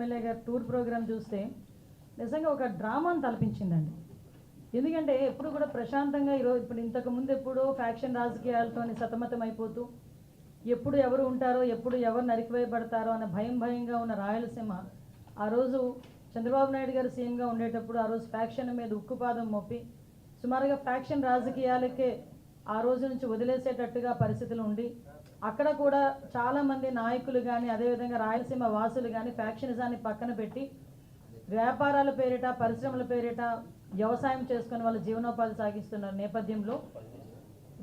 MLA గారు tour programme చూస్తే నిజంగా ఒక డ్రామాను తలపించిందండి. ఎందుకంటే ఎప్పుడు కూడా ప్రశాంతంగా ఈరోజు ఇప్పుడు ఇంతకు ముందు ఎప్పుడో ఫ్యాక్షన్ రాజకీయాలతో సతమతం అయిపోతూ ఎప్పుడు ఎవరు ఉంటారో ఎప్పుడు ఎవరు నరికివేయబడతారో అన్న భయం భయంగా ఉన్న రాయలసీమ ఆ రోజు చంద్రబాబు నాయుడు గారు సీఎంగా ఉండేటప్పుడు ఆ రోజు ఫ్యాక్షన్ మీద ఉక్కుపాదం మోపి సుమారుగా ఫ్యాక్షన్ రాజకీయాలకే ఆ రోజు నుంచి వదిలేసేటట్టుగా పరిస్థితులు ఉండి అక్కడ కూడా చాలామంది నాయకులు కానీ అదేవిధంగా రాయలసీమ వాసులు కానీ ఫ్యాక్షనిజాన్ని పక్కన పెట్టి వ్యాపారాల పేరిట పరిశ్రమల పేరిట వ్యవసాయం చేసుకుని వాళ్ళ జీవనోపాధి సాగిస్తున్న నేపథ్యంలో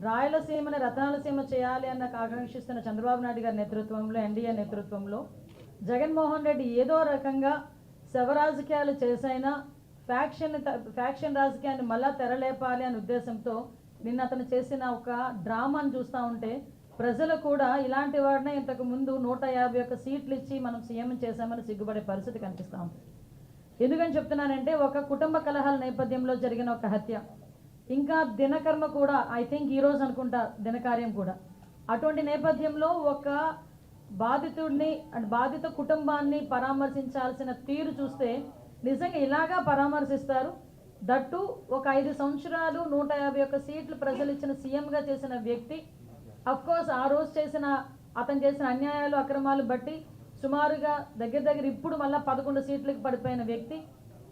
రాయలసీమని రత్నాలసీమ చేయాలి అన్న ఆకాంక్షిస్తున్న చంద్రబాబు నాయుడు గారి నేతృత్వంలో ఎన్డీఏ నేతృత్వంలో జగన్మోహన్ రెడ్డి ఏదో రకంగా శవ రాజకీయాలు చేసైనా ఫ్యాక్షన్ ఫ్యాక్షన్ రాజకీయాన్ని మళ్ళా తెరలేపాలి అనే ఉద్దేశంతో నిన్న అతను చేసిన ఒక డ్రామాను చూస్తూ ఉంటే ప్రజలు కూడా ఇలాంటి వాడినే ఇంతకు ముందు నూట యాభై ఒక్క సీట్లు ఇచ్చి మనం సీఎం చేశామని సిగ్గుపడే పరిస్థితి కనిపిస్తూ ఉంది. ఎందుకని చెప్తున్నానంటే ఒక కుటుంబ కలహాల నేపథ్యంలో జరిగిన ఒక హత్య. ఇంకా దినకర్మ కూడా ఐ థింక్ ఈరోజు అనుకుంటా దినకార్యం కూడా. అటువంటి నేపథ్యంలో ఒక బాధితుడిని అండ్ బాధిత కుటుంబాన్ని పరామర్శించాల్సిన తీరు చూస్తే నిజంగా ఇలాగా పరామర్శిస్తారు. దట్టు ఒక ఐదు సంవత్సరాలు నూట యాభై ఒక్క సీట్లు ప్రజలు ఇచ్చిన సీఎంగా చేసిన వ్యక్తి కోర్స్ ఆ రోజు చేసిన అతను చేసిన అన్యాయాలు అక్రమాలు బట్టి సుమారుగా దగ్గర దగ్గర ఇప్పుడు మళ్ళీ పదకొండు సీట్లకు పడిపోయిన వ్యక్తి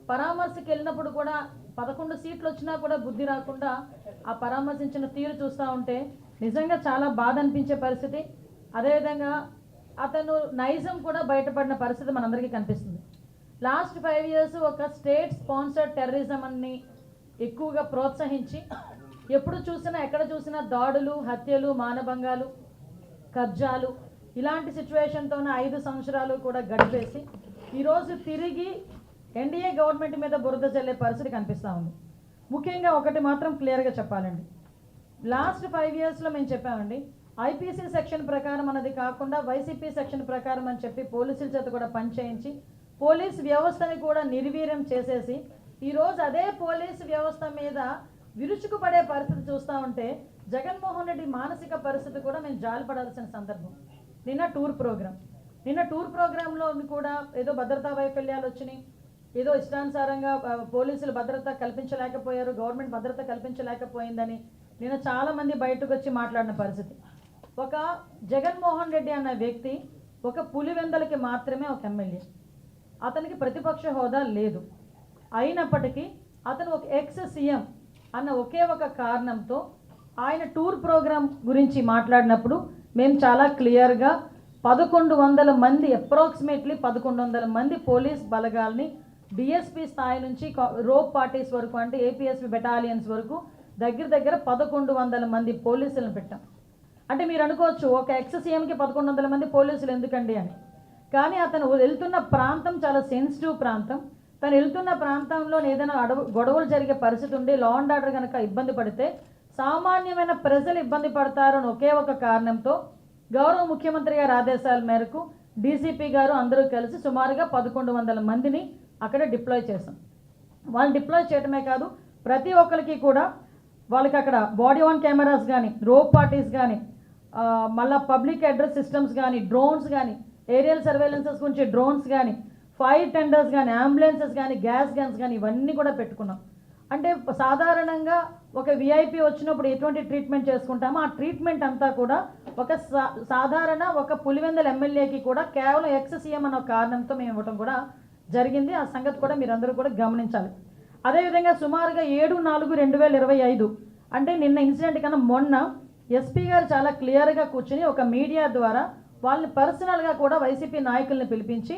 పరామర్శకి వెళ్ళినప్పుడు కూడా పదకొండు సీట్లు వచ్చినా కూడా బుద్ధి రాకుండా ఆ పరామర్శించిన తీరు చూస్తూ ఉంటే నిజంగా చాలా బాధ అనిపించే పరిస్థితి. అదేవిధంగా అతను నైజం కూడా బయటపడిన పరిస్థితి మనందరికీ కనిపిస్తుంది. లాస్ట్ ఫైవ్ ఇయర్స్ ఒక స్టేట్ స్పాన్సర్డ్ టెర్రరిజం అని ఎక్కువగా ప్రోత్సహించి ఎప్పుడు చూసినా ఎక్కడ చూసినా దాడులు హత్యలు మానభంగాలు కబ్జాలు ఇలాంటి సిచ్యువేషన్తోనే ఐదు సంవత్సరాలు కూడా గడిపేసి ఈరోజు తిరిగి ఎన్డీఏ గవర్నమెంట్ మీద బురద చల్లే పరిస్థితి కనిపిస్తూ ఉంది. ముఖ్యంగా ఒకటి మాత్రం క్లియర్గా చెప్పాలండి. లాస్ట్ ఫైవ్ ఇయర్స్లో మేము చెప్పామండి ఐపీసీ సెక్షన్ ప్రకారం అన్నది కాకుండా వైసీపీ సెక్షన్ ప్రకారం అని చెప్పి పోలీసుల చేత కూడా పనిచేయించి పోలీస్ వ్యవస్థని కూడా నిర్వీర్యం చేసేసి ఈరోజు అదే పోలీస్ వ్యవస్థ మీద విరుచుకుపడే పరిస్థితి చూస్తూ ఉంటే జగన్మోహన్ రెడ్డి మానసిక పరిస్థితి కూడా మేము జాలిపడాల్సిన సందర్భం. నిన్న టూర్ ప్రోగ్రామ్ నిన్న టూర్ ప్రోగ్రాంలో కూడా ఏదో భద్రతా వైఫల్యాలు వచ్చినాయి. ఏదో ఇష్టానుసారంగా పోలీసులు భద్రత కల్పించలేకపోయారు గవర్నమెంట్ భద్రత కల్పించలేకపోయిందని నిన్న చాలామంది బయటకు వచ్చి మాట్లాడిన పరిస్థితి. ఒక జగన్మోహన్ రెడ్డి అన్న వ్యక్తి ఒక పులివెందలకి మాత్రమే ఒక ఎమ్మెల్యే. అతనికి ప్రతిపక్ష హోదా లేదు. అయినప్పటికీ అతను ఒక ఎక్స్ సీఎం. అన్న ఒకే ఒక కారణంతో ఆయన టూర్ ప్రోగ్రాం గురించి మాట్లాడినప్పుడు మేము చాలా క్లియర్గా పదకొండు వందల మంది అప్రాక్సిమేట్లీ పదకొండు వందల మంది పోలీస్ బలగాల్ని డిఎస్పి స్థాయి నుంచి రోప్ పార్టీస్ వరకు అంటే ఏపీఎస్పీ బెటాలియన్స్ వరకు దగ్గర దగ్గర పదకొండు వందల మంది పోలీసులను పెట్టాం. అంటే మీరు అనుకోవచ్చు ఒక ఎక్స్ సీఎంకి పదకొండు వందల మంది పోలీసులు ఎందుకండి అని. కానీ అతను వెళ్తున్న ప్రాంతం చాలా సెన్సిటివ్ ప్రాంతం. తను వెళ్తున్న ప్రాంతంలో ఏదైనా అడవు గొడవలు జరిగే పరిస్థితి ఉండి లా అండ్ ఆర్డర్ కనుక ఇబ్బంది పడితే సామాన్యమైన ప్రజలు ఇబ్బంది పడతారని ఒకే ఒక కారణంతో గౌరవ ముఖ్యమంత్రి గారి ఆదేశాల మేరకు డీసీపీ గారు అందరూ కలిసి సుమారుగా పదకొండు వందల మందిని అక్కడ డిప్లాయ్ చేశాం. వాళ్ళు డిప్లాయ్ చేయటమే కాదు ప్రతి ఒక్కరికి కూడా వాళ్ళకి అక్కడ బాడీ ఆన్ కెమెరాస్ కానీ రోప్ పార్టీస్ కానీ మళ్ళీ పబ్లిక్ అడ్రస్ సిస్టమ్స్ కానీ డ్రోన్స్ కానీ ఏరియల్ సర్వేలెన్సెస్ గురించి డ్రోన్స్ కానీ ఫైర్ టెండర్స్ కానీ అంబులెన్సెస్ కానీ గ్యాస్ గన్స్ కానీ ఇవన్నీ కూడా పెట్టుకున్నాం. అంటే సాధారణంగా ఒక విఐపి వచ్చినప్పుడు ఎటువంటి ట్రీట్మెంట్ చేసుకుంటామో ఆ ట్రీట్మెంట్ అంతా కూడా ఒక సా- సాధారణ ఒక పులివెందల ఎమ్మెల్యేకి కూడా కేవలం ఎక్స్ సీఎం అన్న కారణంతో మేము ఇవ్వటం కూడా జరిగింది. ఆ సంగతి కూడా మీరందరూ కూడా గమనించాలి. అదేవిధంగా సుమారుగా ఏడు నాలుగు రెండు వేల ఇరవై ఐదు అంటే నిన్న ఇన్సిడెంట్ కన్నా మొన్న ఎస్పీ గారు చాలా క్లియర్గా కూర్చుని ఒక మీడియా ద్వారా వాళ్ళని పర్సనల్గా కూడా వైసీపీ నాయకుల్ని పిలిపించి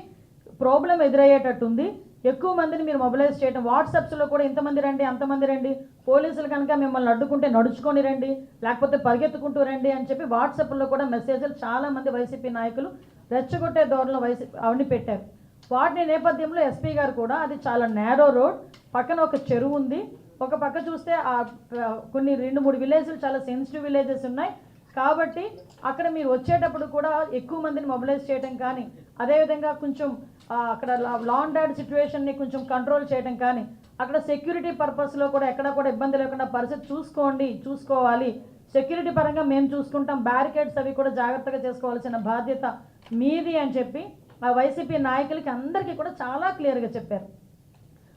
ప్రాబ్లం ఎదురయ్యేటట్టుంది. ఎక్కువ మందిని మీరు మొబిలైజ్ చేయడం వాట్సాప్స్లో కూడా ఇంతమంది రండి అంతమంది రండి పోలీసులు కనుక మిమ్మల్ని అడ్డుకుంటే నడుచుకొని రండి లేకపోతే పరిగెత్తుకుంటూ రండి అని చెప్పి వాట్సాప్లో కూడా మెసేజ్లు చాలామంది వైసీపీ నాయకులు రెచ్చగొట్టే ధోరణిలో వైసీపీ అవన్నీ పెట్టారు. వాటిని నేపథ్యంలో ఎస్పీ గారు కూడా అది చాలా నేరో రోడ్ పక్కన ఒక చెరువు ఉంది. ఒక పక్క చూస్తే ఆ కొన్ని రెండు మూడు విలేజ్లు చాలా సెన్సిటివ్ విలేజెస్ ఉన్నాయి. కాబట్టి అక్కడ మీరు వచ్చేటప్పుడు కూడా ఎక్కువ మందిని మొబిలైజ్ చేయడం కానీ అదేవిధంగా కొంచెం అక్కడ లా సిచ్యువేషన్ని కొంచెం కంట్రోల్ చేయడం కానీ అక్కడ సెక్యూరిటీ పర్పస్లో కూడా ఎక్కడ కూడా ఇబ్బంది లేకుండా పరిస్థితి చూసుకోండి చూసుకోవాలి. సెక్యూరిటీ పరంగా మేము చూసుకుంటాం. బ్యారికేడ్స్ అవి కూడా జాగ్రత్తగా చేసుకోవాల్సిన బాధ్యత మీది అని చెప్పి ఆ వైసీపీ నాయకులకి అందరికీ కూడా చాలా క్లియర్గా చెప్పారు.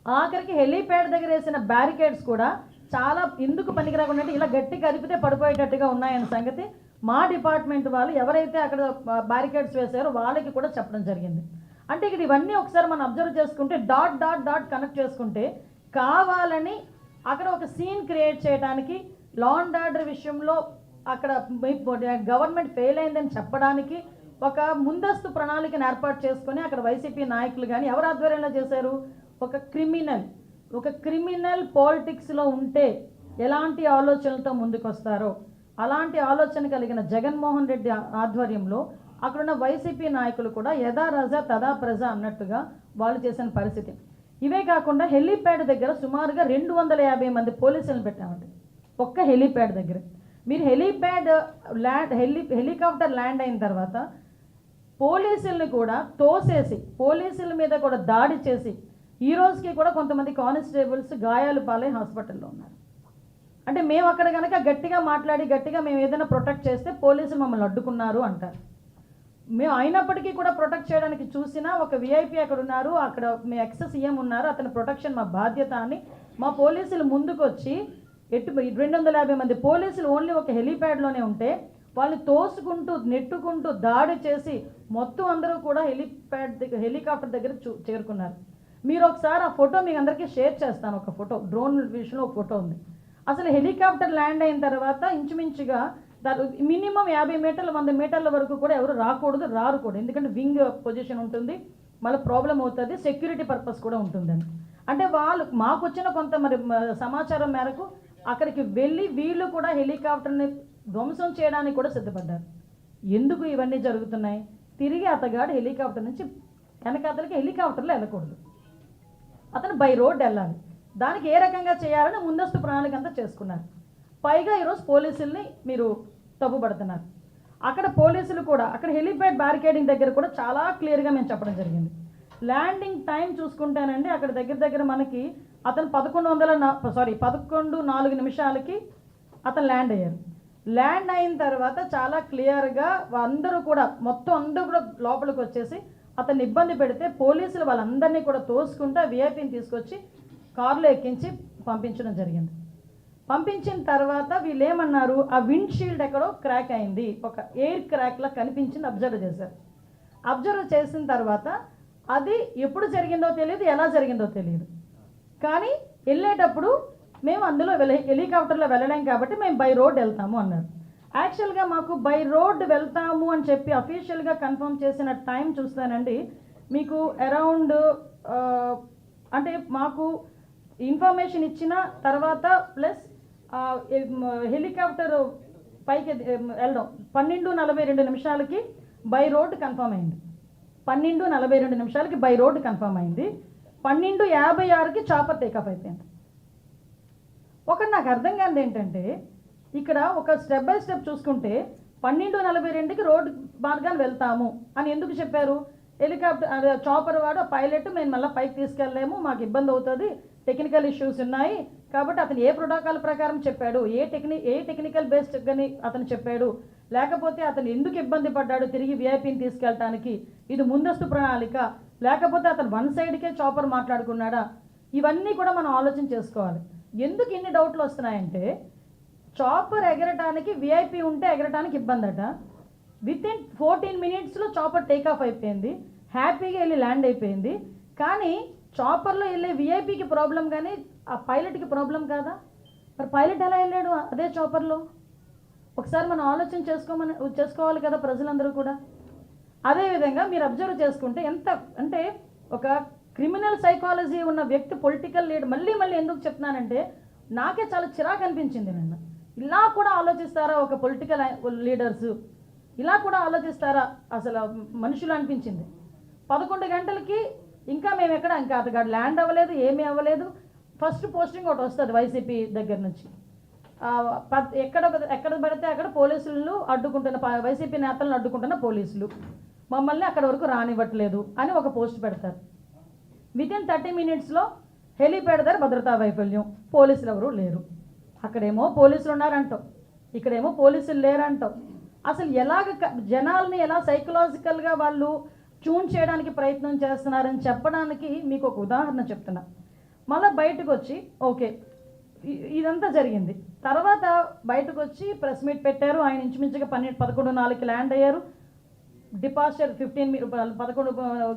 ఆఖరికి హెలీప్యాడ్ దగ్గర వేసిన బ్యారికేడ్స్ కూడా చాలా ఎందుకు పనికిరాకుండా ఇలా గట్టి కదిపితే పడిపోయేటట్టుగా ఉన్నాయన్న సంగతి మా డిపార్ట్మెంట్ వాళ్ళు ఎవరైతే అక్కడ బ్యారికేడ్స్ వేశారో వాళ్ళకి కూడా చెప్పడం జరిగింది. అంటే ఇక్కడ ఇవన్నీ ఒకసారి మనం అబ్జర్వ్ చేసుకుంటే డాట్ డాట్ డాట్ కనెక్ట్ చేసుకుంటే కావాలని అక్కడ ఒక సీన్ క్రియేట్ చేయడానికి లా అండ్ ఆర్డర్ విషయంలో అక్కడ గవర్నమెంట్ ఫెయిల్ అయిందని చెప్పడానికి ఒక ముందస్తు ప్రణాళికను ఏర్పాటు చేసుకొని అక్కడ వైసీపీ నాయకులు కానీ ఎవరు ఆధ్వర్యంలో చేశారు? ఒక క్రిమినల్ ఒక క్రిమినల్ పాలిటిక్స్లో ఉంటే ఎలాంటి ఆలోచనలతో ముందుకొస్తారో అలాంటి ఆలోచన కలిగిన జగన్మోహన్ రెడ్డి ఆధ్వర్యంలో అక్కడున్న వైసీపీ నాయకులు కూడా యథా రజ తదా ప్రజ అన్నట్టుగా వాళ్ళు చేసిన పరిస్థితి. ఇవే కాకుండా హెలీప్యాడ్ దగ్గర సుమారుగా రెండు వందల యాభై మంది పోలీసులను పెట్టామండి. ఒక్క హెలీప్యాడ్ దగ్గర. మీరు helipad land heli helicopter land అయిన తర్వాత పోలీసుల్ని కూడా తోసేసి పోలీసుల మీద కూడా దాడి చేసి ఈ రోజుకి కూడా కొంతమంది కానిస్టేబుల్స్ గాయాలు పాలై హాస్పిటల్లో ఉన్నారు. అంటే మేము అక్కడ కనుక గట్టిగా మాట్లాడి గట్టిగా మేము ఏదైనా ప్రొటెక్ట్ చేస్తే పోలీసులు మమ్మల్ని అడ్డుకున్నారు అంటారు. మేము అయినప్పటికీ కూడా ప్రొటెక్ట్ చేయడానికి చూసినా ఒక విఐపి అక్కడ ఉన్నారు అక్కడ మీ ఎక్స్ సీఎం ఉన్నారు అతని ప్రొటెక్షన్ మా బాధ్యత అని మా పోలీసులు ముందుకొచ్చి ఎటు రెండు వందల యాభై మంది పోలీసులు ఓన్లీ ఒక హెలీప్యాడ్లోనే ఉంటే వాళ్ళని తోసుకుంటూ నెట్టుకుంటూ దాడి చేసి మొత్తం అందరూ కూడా హెలీప్యాడ్ దగ్గర హెలికాప్టర్ దగ్గర చూ చేరుకున్నారు. మీరు ఒకసారి ఆ ఫోటో మీకు అందరికీ షేర్ చేస్తాను ఒక ఫోటో. డ్రోన్ విషయంలో ఒక ఫోటో ఉంది. అసలు హెలికాప్టర్ ల్యాండ్ అయిన తర్వాత ఇంచుమించుగా దాని మినిమం యాభై మీటర్ల వంద మీటర్ల వరకు కూడా ఎవరు రాకూడదు రారు కూడా. ఎందుకంటే వింగ్ పొజిషన్ ఉంటుంది మళ్ళీ ప్రాబ్లం అవుతుంది సెక్యూరిటీ పర్పస్ కూడా ఉంటుందని అంటే వాళ్ళు మాకు వచ్చిన కొంత మరి సమాచారం మేరకు అక్కడికి వెళ్ళి వీళ్ళు కూడా హెలికాప్టర్ని ధ్వంసం చేయడానికి కూడా సిద్ధపడ్డారు. ఎందుకు ఇవన్నీ జరుగుతున్నాయి? తిరిగి అతగాడు హెలికాప్టర్ నుంచి వెనకాతలకి హెలికాప్టర్లో వెళ్ళకూడదు. అతను బై రోడ్ వెళ్ళాలి. దానికి ఏ రకంగా చేయాలని ముందస్తు ప్రణాళిక అంతా చేసుకున్నారు. పైగా ఈరోజు పోలీసుల్ని మీరు తప్పుపడుతున్నారు. అక్కడ పోలీసులు కూడా అక్కడ హెలిప్యాడ్ బ్యారికేడింగ్ దగ్గర కూడా చాలా క్లియర్గా మేము చెప్పడం జరిగింది. ల్యాండింగ్ టైం చూసుకుంటానండి అక్కడ దగ్గర దగ్గర మనకి అతను పదకొండు వందల సారీ పదకొండు నాలుగు నిమిషాలకి అతను ల్యాండ్ అయ్యారు. ల్యాండ్ అయిన తర్వాత చాలా క్లియర్గా అందరూ కూడా మొత్తం అందరూ కూడా లోపలికి వచ్చేసి అతన్ని ఇబ్బంది పెడితే పోలీసులు వాళ్ళందరినీ కూడా తోసుకుంటూ వీఐపీని తీసుకొచ్చి కారులో ఎక్కించి పంపించడం జరిగింది. పంపించిన తర్వాత వీళ్ళు ఏమన్నారు ఆ విండ్ షీల్డ్ ఎక్కడో క్రాక్ అయింది. ఒక ఎయిర్ క్రాక్లా కనిపించింది అబ్జర్వ్ చేశారు. అబ్జర్వ్ చేసిన తర్వాత అది ఎప్పుడు జరిగిందో తెలియదు ఎలా జరిగిందో తెలియదు. కానీ వెళ్ళేటప్పుడు మేము అందులో హెలికాప్టర్లో వెళ్ళలేం కాబట్టి మేము బై రోడ్ వెళ్తాము అన్నారు. యాక్చువల్గా మాకు బై రోడ్ వెళ్తాము అని చెప్పి అఫీషియల్గా కన్ఫర్మ్ చేసిన టైం చూస్తానండి. మీకు అరౌండ్ అంటే మాకు ఇన్ఫర్మేషన్ ఇచ్చిన తర్వాత ప్లస్ హెలికాప్టర్ పైకి వెళ్ళడం. పన్నెండు నలభై రెండు నిమిషాలకి బై రోడ్ కన్ఫర్మ్ అయింది. పన్నెండు నలభై రెండు నిమిషాలకి బై రోడ్ కన్ఫర్మ్ అయింది. పన్నెండు యాభై ఆరుకి చాపర్ టేకప్ అయిపోయింది. ఒకటి నాకు అర్థం కాదు ఏంటంటే ఇక్కడ ఒక స్టెప్ బై స్టెప్ చూసుకుంటే పన్నెండు నలభై రెండుకి రోడ్డు మార్గాన్ని వెళ్తాము అని ఎందుకు చెప్పారు? హెలికాప్టర్ చాపర్ వాడు పైలట్ మేము మళ్ళీ పైకి తీసుకెళ్ళలేము మాకు ఇబ్బంది అవుతుంది టెక్నికల్ ఇష్యూస్ ఉన్నాయి. కాబట్టి అతను ఏ ప్రోటోకాల్ ప్రకారం చెప్పాడు ఏ టెక్ని ఏ టెక్నికల్ బేస్డ్ కానీ అతను చెప్పాడు. లేకపోతే అతను ఎందుకు ఇబ్బంది పడ్డాడు తిరిగి విఐపిని తీసుకెళ్ళటానికి? ఇది ముందస్తు ప్రణాళిక. లేకపోతే అతను వన్ సైడ్కే చాపర్ మాట్లాడుకున్నాడా? ఇవన్నీ కూడా మనం ఆలోచన చేసుకోవాలి. ఎందుకు ఇన్ని డౌట్లు వస్తున్నాయంటే చాపర్ ఎగరటానికి విఐపి ఉంటే ఎగరటానికి ఇబ్బంది అట విత్ ఇన్ ఫోర్టీన్ మినిట్స్లో చాపర్ టేక్ ఆఫ్ అయిపోయింది హ్యాపీగా వెళ్ళి ల్యాండ్ అయిపోయింది. కానీ చాపర్లో వెళ్ళే విఐపికి ప్రాబ్లం కానీ ఆ పైలట్కి ప్రాబ్లం కాదా? మరి పైలట్ ఎలా వెళ్ళాడు అదే చాపర్లో ఒకసారి మనం ఆలోచన చేసుకోమని చేసుకోవాలి కదా ప్రజలందరూ కూడా. అదేవిధంగా మీరు అబ్జర్వ్ చేసుకుంటే ఎంత అంటే ఒక క్రిమినల్ సైకాలజీ ఉన్న వ్యక్తి పొలిటికల్ లీడర్ మళ్ళీ మళ్ళీ ఎందుకు చెప్తున్నానంటే నాకే చాలా చిరాకు అనిపించింది నిన్న. ఇలా కూడా ఆలోచిస్తారా ఒక పొలిటికల్ లీడర్స్ ఇలా కూడా ఆలోచిస్తారా? అసలు మనుషులు అనిపించింది. పదకొండు గంటలకి ఇంకా మేము ఎక్కడ ఇంకా అతగాడు ల్యాండ్ అవ్వలేదు ఏమీ అవ్వలేదు. ఫస్ట్ పోస్టింగ్ ఒకటి వస్తుంది వైసీపీ దగ్గర నుంచి. ఎక్కడ ఎక్కడ పడితే అక్కడ పోలీసులు అడ్డుకుంటున్న ప- వైసీపీ నేతలను అడ్డుకుంటున్న పోలీసులు. మమ్మల్ని అక్కడ వరకు రానివ్వట్లేదు అని ఒక పోస్ట్ పెడతారు. విత్ ఇన్ థర్టీ మినిట్స్లో హెలీప్యాడ్ దగ్గర భద్రతా వైఫల్యం. పోలీసులు ఎవరు లేరు. అక్కడేమో పోలీసులు ఉన్నారంటాం. ఇక్కడేమో పోలీసులు లేరంటాం. అసలు ఎలాగ క- జనాల్ని ఎలా సైకలాజికల్గా వాళ్ళు ట్యూన్ చేయడానికి ప్రయత్నం చేస్తున్నారని చెప్పడానికి మీకు ఒక ఉదాహరణ చెప్తున్నా. మళ్ళీ బయటకు వచ్చి ఓకే ఇదంతా జరిగింది. తర్వాత బయటకు వచ్చి ప్రెస్ మీట్ పెట్టారు. ఆయన ఇంచుమించుగా పన్నెండు పదకొండు నాలుగుకి ల్యాండ్ అయ్యారు. డిపాజిటర్ ఫిఫ్టీన్ పదకొండు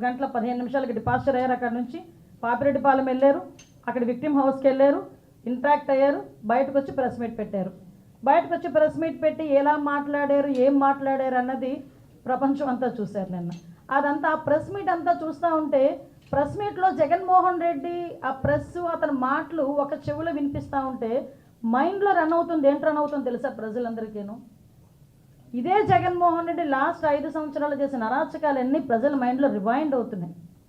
గంటల పదిహేను నిమిషాలకి డిపాజిటర్ అయ్యారు అక్కడ నుంచి. పాపిరెడ్డిపాలెం వెళ్ళారు. అక్కడ విక్టిమ్ హౌస్కి వెళ్ళారు. ఇంట్రాక్ట్ అయ్యారు. బయటకు వచ్చి ప్రెస్ మీట్ పెట్టారు. బయటకు వచ్చి ప్రెస్ మీట్ పెట్టి ఎలా మాట్లాడారు ఏం మాట్లాడారు అన్నది ప్రపంచం అంతా చూశారు నిన్న. అదంతా ఆ ప్రెస్ మీట్ అంతా చూస్తూ ఉంటే ప్రెస్ మీట్లో జగన్మోహన్ రెడ్డి ఆ ప్రెస్ అతని మాటలు ఒక చెవిలో వినిపిస్తూ ఉంటే మైండ్లో రన్ అవుతుంది ఏంటి రన్ అవుతుంది తెలుసా ప్రజలందరికీను? ఇదే జగన్మోహన్ రెడ్డి లాస్ట్ ఐదు సంవత్సరాలు చేసిన అరాచకాలన్నీ ప్రజల మైండ్లో రివైండ్ అవుతున్నాయి.